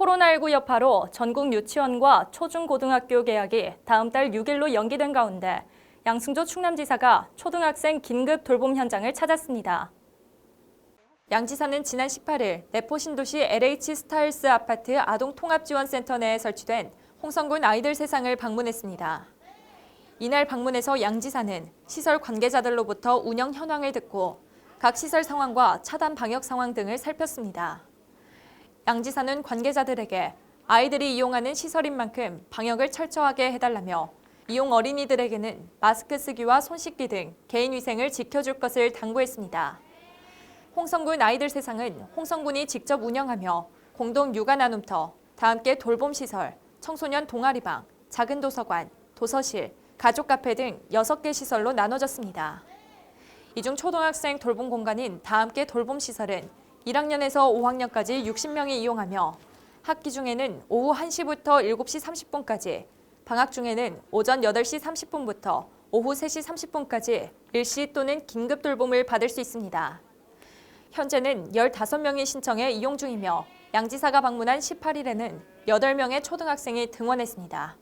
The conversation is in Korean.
코로나19 여파로 전국 유치원과 초중고등학교 개학이 다음 달 6일로 연기된 가운데 양승조 충남지사가 초등학생 긴급 돌봄 현장을 찾았습니다. 양 지사는 지난 18일 내포 신도시 LH 스타일스 아파트 아동 통합 지원센터 내에 설치된 홍성군 아이들 세상을 방문했습니다. 이날 방문해서 양 지사는 시설 관계자들로부터 운영 현황을 듣고 각 시설 상황과 차단 방역 상황 등을 살폈습니다. 양 지사는 관계자들에게 아이들이 이용하는 시설인 만큼 방역을 철저하게 해달라며 이용 어린이들에게는 마스크 쓰기와 손 씻기 등 개인 위생을 지켜줄 것을 당부했습니다. 홍성군 아이들 세상은 홍성군이 직접 운영하며 공동 육아 나눔터, 다 함께 돌봄 시설, 청소년 동아리방, 작은 도서관, 도서실, 가족 카페 등 6개 시설로 나눠졌습니다. 이중 초등학생 돌봄 공간인 다 함께 돌봄 시설은 1학년에서 5학년까지 60명이 이용하며 학기 중에는 오후 1시부터 7시 30분까지, 방학 중에는 오전 8시 30분부터 오후 3시 30분까지 일시 또는 긴급 돌봄을 받을 수 있습니다. 현재는 15명이 신청해 이용 중이며 양지사가 방문한 18일에는 8명의 초등학생이 등원했습니다.